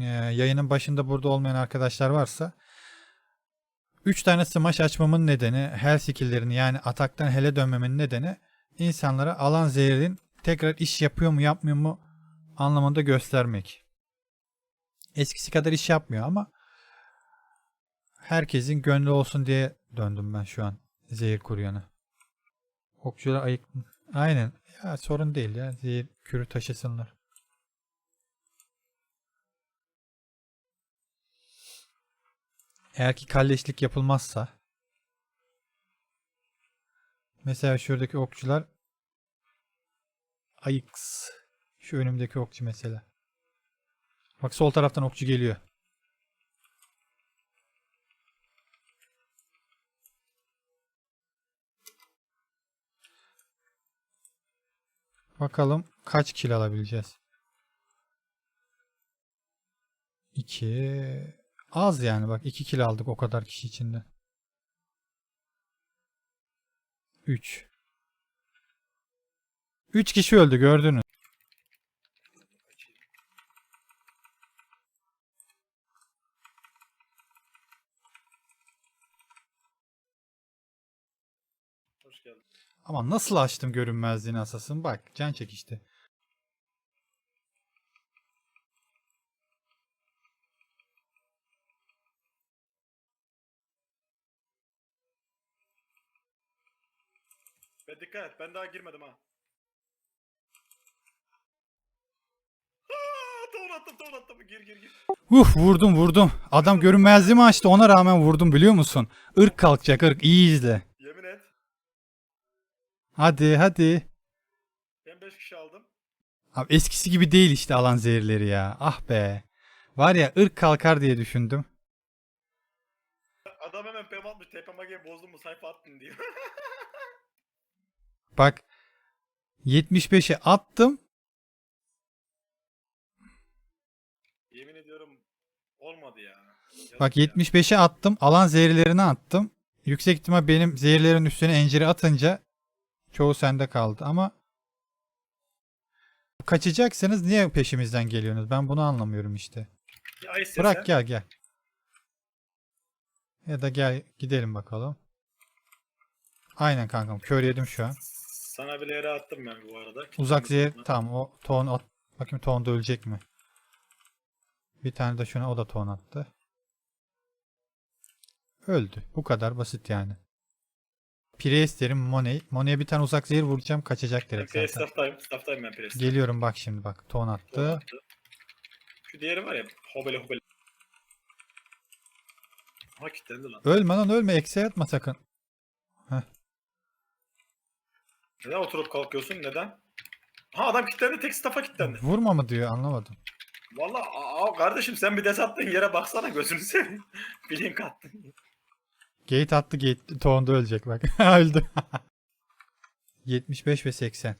Ee, yayının başında burada olmayan arkadaşlar varsa 3 tane smash açmamın nedeni hell skill'lerini yani ataktan hele dönmemin nedeni insanlara alan zehrin tekrar iş yapıyor mu yapmıyor mu anlamında göstermek. Eskisi kadar iş yapmıyor ama herkesin gönlü olsun diye döndüm ben şu an zehir kuruyana. Okçular ayık... Aynen. Ya sorun değil ya. Zehir kürü taşısınlar. Eğer ki kalleşlik yapılmazsa mesela şuradaki okçular ayıks. Şu önümdeki okçu mesela. Bak sol taraftan okçu geliyor. Bakalım kaç kill alabileceğiz. 2 az yani bak 2 kill aldık o kadar kişi içinde. 3 3 kişi öldü gördünüz. Hoş geldin. Ama nasıl açtım görünmezliğini asasın bak can çekişti. Ve dikkat et ben daha girmedim ha. Aa, Tavan attım tavan attım. Gir gir gir. Uf vurdum vurdum. Adam görünmezliğimi açtı ona rağmen vurdum biliyor musun? Irk kalkacak ırk iyi izle. Hadi hadi. Ben 5 kişi aldım. Abi eskisi gibi değil işte alan zehirleri ya. Ah be. Var ya ırk kalkar diye düşündüm. Adam hemen pem atmış. TPMG'yi bozdum mu sayfa attın diyor. Bak 75'e attım. Yemin ediyorum olmadı ya. Yazık Bak ya. 75'e attım. Alan zehirlerini attım. Yüksek ihtimal benim zehirlerin üstüne enciri atınca çoğu sende kaldı ama kaçacaksanız niye peşimizden geliyorsunuz? Ben bunu anlamıyorum işte. Ya. Bırak gel gel. Ya da gel gidelim bakalım. Aynen kankam kör yedim şu an. Sana bir yere attım ben bu arada. Uzak zehir tamam o ton at. Bakayım ton da ölecek mi? Bir tane de şuna o da ton attı. Öldü. Bu kadar basit yani. Priest derim Money. Money'e bir tane uzak zehir vuracağım kaçacak direkt zaten. staff'tayım. Staff'tayım ben Priest. Geliyorum bak şimdi bak ton attı. Şu diğeri var ya. Hobele hobele. Ha kilitlendi lan. Ölme lan ölme eksiğe atma sakın. Neden oturup kalkıyorsun? Neden? Ha adam kilitlendi. Tek staff'a kilitlendi. Vurma mı diyor anlamadım. Valla kardeşim sen bir des attın yere baksana gözünü seveyim. Blink attın. Gate attı gate ton da ölecek bak. Öldü. 75 ve 80.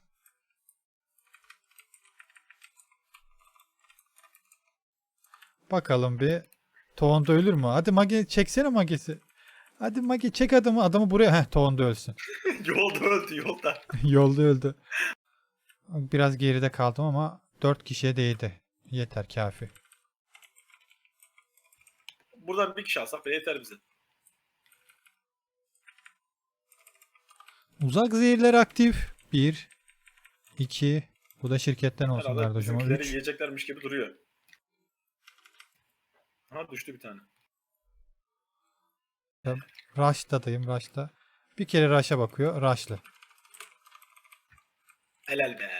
Bakalım bir. Toğunda ölür mü? Hadi Mage çeksene Mage'si. Hadi Mage çek adamı. Adamı buraya. Heh Toğunda ölsün. yolda öldü yolda. Yolda öldü. Biraz geride kaldım ama 4 kişiye değdi. Yeter kafi. Buradan bir kişi alsak bile yeter bize. Uzak zehirler aktif. 1 2 Bu da şirketten olsun Herhalde kardeşim. bizimkileri 3 yiyeceklermiş gibi duruyor. Ha düştü bir tane. Rush'tadayım Rush'ta. Bir kere Rush'a bakıyor. Rush'lı. Helal be.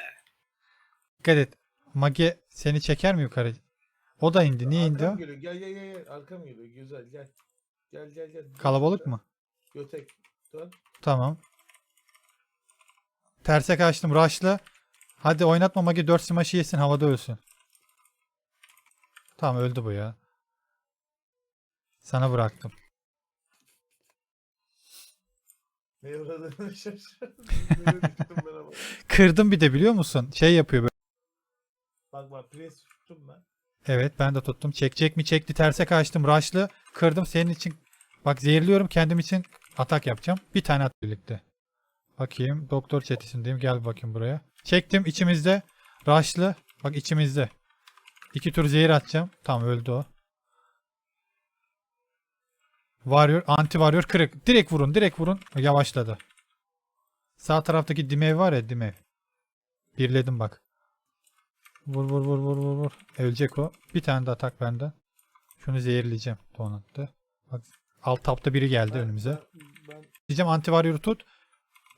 Dikkat et. Mage seni çeker mi yukarı? O da indi. Niye indi Arkam o? geliyor. Gel gel gel. gel. Arkam geliyor. Güzel gel. Gel gel gel. Kalabalık mı? Götek. Dön. Tamam. Terse kaçtım. Rush'lı. Hadi oynatma Mage 4 smaşı yesin havada ölsün. Tamam öldü bu ya. Sana bıraktım. Kırdım bir de biliyor musun? Şey yapıyor böyle. Bak bak pres tuttum ben. Evet ben de tuttum. Çekecek mi çekti. Terse kaçtım. Rush'lı. Kırdım senin için. Bak zehirliyorum kendim için. Atak yapacağım. Bir tane at birlikte. Bakayım. Doktor çetesindeyim. Gel bakayım buraya. Çektim. içimizde. Raşlı. Bak içimizde. İki tur zehir atacağım. Tamam öldü o. Varıyor. Anti varıyor. Kırık. Direkt vurun. Direkt vurun. Yavaşladı. Sağ taraftaki dimev var ya dimev. Birledim bak. Vur vur vur vur vur vur. Ölecek o. Bir tane de atak benden. Şunu zehirleyeceğim. Donattı. Bak alt tapta biri geldi Ben- önümüze. Ben, ben Diyeceğim anti varyoru tut.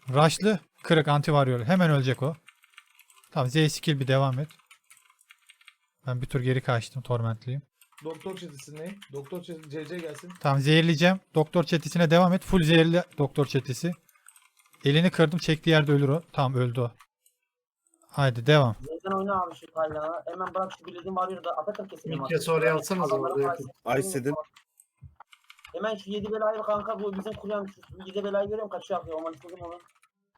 Rush'lı. Kırık anti varyor. Hemen ölecek o. Tamam Z skill bir devam et. Ben bir tur geri kaçtım. Tormentliyim. doktor çetesi ne? Doktor çetesi CC gelsin. Tamam zehirleyeceğim. Doktor çetisine devam et. Full zehirli doktor çetesi. Elini kırdım. Çektiği yerde ölür o. Tamam öldü o. Haydi devam. Zeyden oyna abi şu Taylan'a. Hemen bırak şu bildiğim varıyor da Atakır keselim. İlk kez oraya alsanız orada. Aysed'in. Hemen şu 7 belayı kanka bu bizim kuruyan şu 7 belayı görüyorum kaçıyor yapıyor. Onu istedim onu.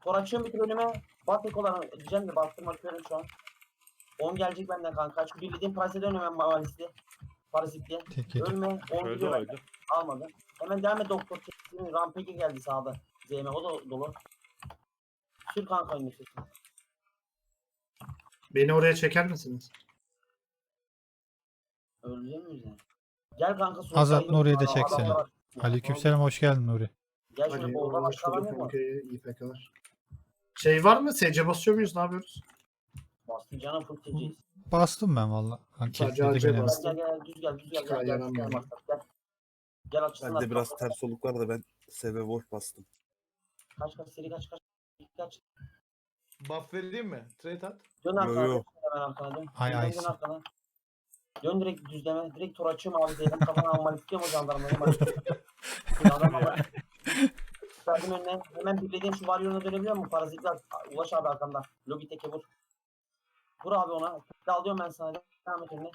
Tor açıyorum bir tur önüme. Batık olan diyeceğim de bastım bakıyorum şu an. 10 gelecek benden kanka. Şu bildiğim Paris'e dön hemen Mavalis'te. Parazit'te. Tek. Ölme. 10 Öldü gidiyor. öldü. Almadı. Hemen devam et doktor. Kesin Rampage geldi sağda. ZM o da dolu. Sür kanka sür. Beni oraya çeker misiniz? Öleceğim miyiz yani? Gel kanka. sol Azat sayı- Nuri'yi de Adam çeksene. var. Aleykümselam hoş geldin Nuri. Gel şöyle Hadi bolda başka var mı? İPK'lar. Şey var mı? SC basıyor muyuz? Ne yapıyoruz? Bastım canım full. Bastım ben valla. Sadece dedi AC beni. Gel bastım. gel gel düz gel düz gel gel gel yaramıyor. gel gel. Gel açısından. Bende biraz ters oluk var da ben seve boş bastım. Kaç kaç seri kaç kaç. Kaç. Buff vereyim mi? Trade at. Dön Yo, arkana. yo. dön Hemen arkana dön. Ay, Dön, ay. Dön arkana. Dön direkt düzleme. Direkt tur açıyorum abi. Zeynep kafana almak istiyorum o jandarmayı. Jandarma var. Verdim önüne. Hemen birlediğim şu varyona dönebiliyor musun? Parazitler. Ulaş abi arkanda. Logitech'e vur. Vur abi ona. Bir alıyorum ben sana. Devam et önüne.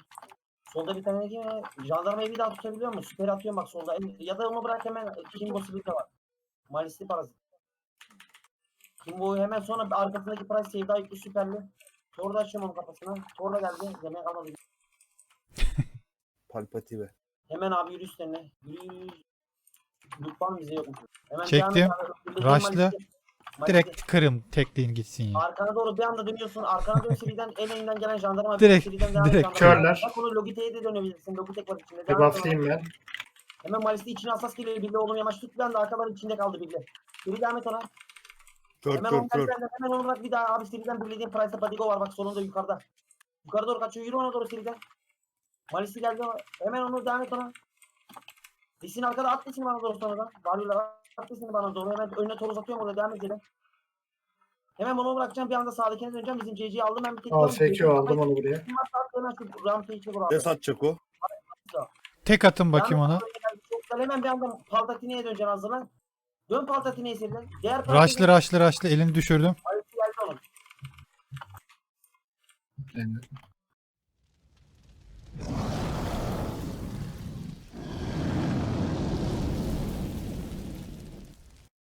Solda bir tane değil mi? Jandarmayı bir daha tutabiliyor musun? Süper atıyorum bak solda. Ya da onu bırak hemen. Kimbo'su bir de var. Malisli parazit. Kimbo'yu hemen sonra arkasındaki price sevda yüklü süperli. Torda açıyorum onun kafasına. Torda geldi. Yemek almadı. Palpative. Hemen abi yürü üstlerine. Yürü yürü. yürü. Lütfen bize yok. Hemen Çektim. Malisli. Direkt kırım tekliğin gitsin ya. Arkana doğru bir anda dönüyorsun. Arkana dön seriden en önden gelen jandarma. Direkt- seriden et direkt jandarma. körler. Bak bunu Logitech'e de dönebilirsin. Logitech var içinde. Bir bufflayayım ben. Hemen Malisli içine asas geliyor. Bildi oğlum yamaç tut bir anda arkadan içinde kaldı Bildi. Yürü devam et ona. Kör Hemen kör kör. hemen onu bırak bir daha abi seriden bildiğin Price'da Padigo var bak solunda yukarıda. Yukarı doğru kaçıyor. Yürü ona doğru seriden. Malisi geldi. Hemen onu devam et ona. Lisin arkada at lisini bana doğru sonradan. Varyolar at lisini bana doğru. Hemen önüne toru uzatıyorum orada devam edelim. Hemen onu bırakacağım bir anda sağdakine döneceğim. Bizim CC'yi aldım ben bir tek. AFQ aldım onu buraya. Hemen şu. Ne satacak o? Tek atın bakayım ona. Hemen bir anda Paltatine'ye döneceksin hazırlan. Dön Paltatine'ye seriden. Diğer Raşlı raşlı raşlı elini düşürdüm. Malisi geldi onun.